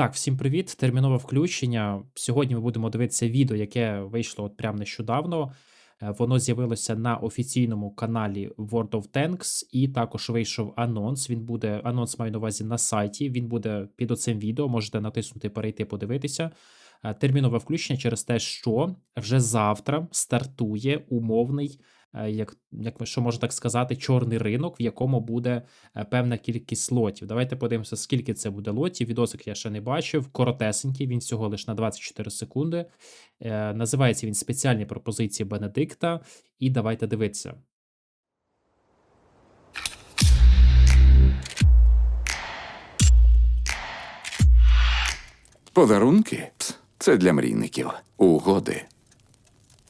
Так, всім привіт! Термінове включення. Сьогодні ми будемо дивитися відео, яке вийшло от прямо нещодавно. Е, Воно з'явилося на офіційному каналі World of Tanks, і також вийшов анонс. Він буде анонс маю на увазі на сайті. Він буде під оцим відео. Можете натиснути, перейти, подивитися. Е, Термінове включення через те, що вже завтра стартує умовний, як, як що можна так сказати, чорний ринок, в якому буде е, певна кількість лотів. Давайте подивимося, скільки це буде лотів. Відосик я ще не бачив. Коротесенький, він всього лише на 24 секунди. Е, називається він спеціальні пропозиції Бенедикта. І давайте дивитися. Подарунки це для мрійників. Угоди.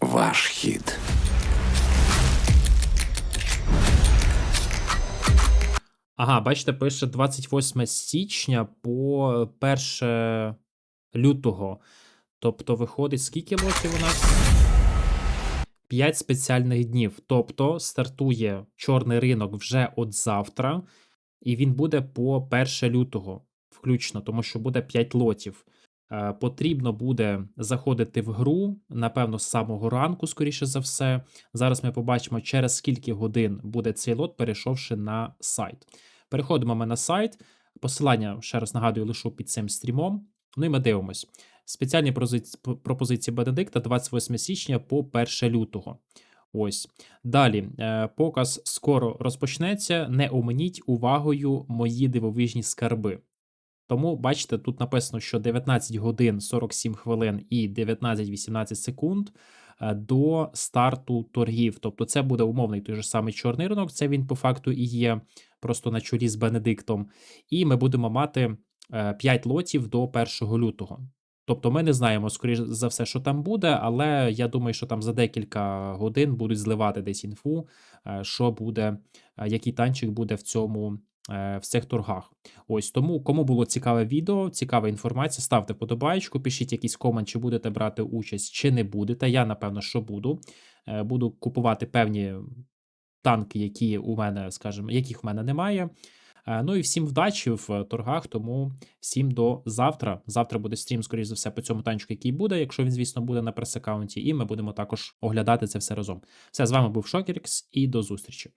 Ваш хід. Ага, бачите, пише 28 січня по 1 лютого. Тобто виходить, скільки лотів у нас? 5 спеціальних днів. Тобто стартує чорний ринок вже от завтра, і він буде по 1 лютого, включно, тому що буде 5 лотів. Е, Потрібно буде заходити в гру, напевно, з самого ранку, скоріше за все. Зараз ми побачимо, через скільки годин буде цей лот, перейшовши на сайт. Переходимо ми на сайт. Посилання, ще раз нагадую, лишу під цим стрімом. Ну і ми дивимось. Спеціальні пропозиції Бенедикта 28 січня по 1 лютого. Ось. Далі. е, Показ скоро розпочнеться. Не оминіть увагою мої дивовижні скарби. Тому, бачите, тут написано, що 19 годин 47 хвилин і 19-18 секунд до старту торгів. Тобто, це буде умовний той же самий чорний ринок. Це він по факту і є просто на чолі з Бенедиктом. І ми будемо мати 5 лотів до 1 лютого. Тобто ми не знаємо, скоріш за все, що там буде, але я думаю, що там за декілька годин будуть зливати десь інфу, е, що буде, е, який танчик буде в цьому. Е, В цих торгах. Ось тому, кому було цікаве відео, цікава інформація, ставте подобаєчку, пишіть якийсь комент, чи будете брати участь, чи не будете. Я, напевно, що буду. Е, Буду купувати певні танки, які у мене, скажімо, яких в мене немає. Е, Ну і всім вдачі в торгах. Тому всім до завтра. Завтра буде стрім, скоріш за все, по цьому танчику, який буде, якщо він, звісно, буде на прес-аккаунті, і ми будемо також оглядати це все разом. Все, з вами був Шокерікс, і до зустрічі.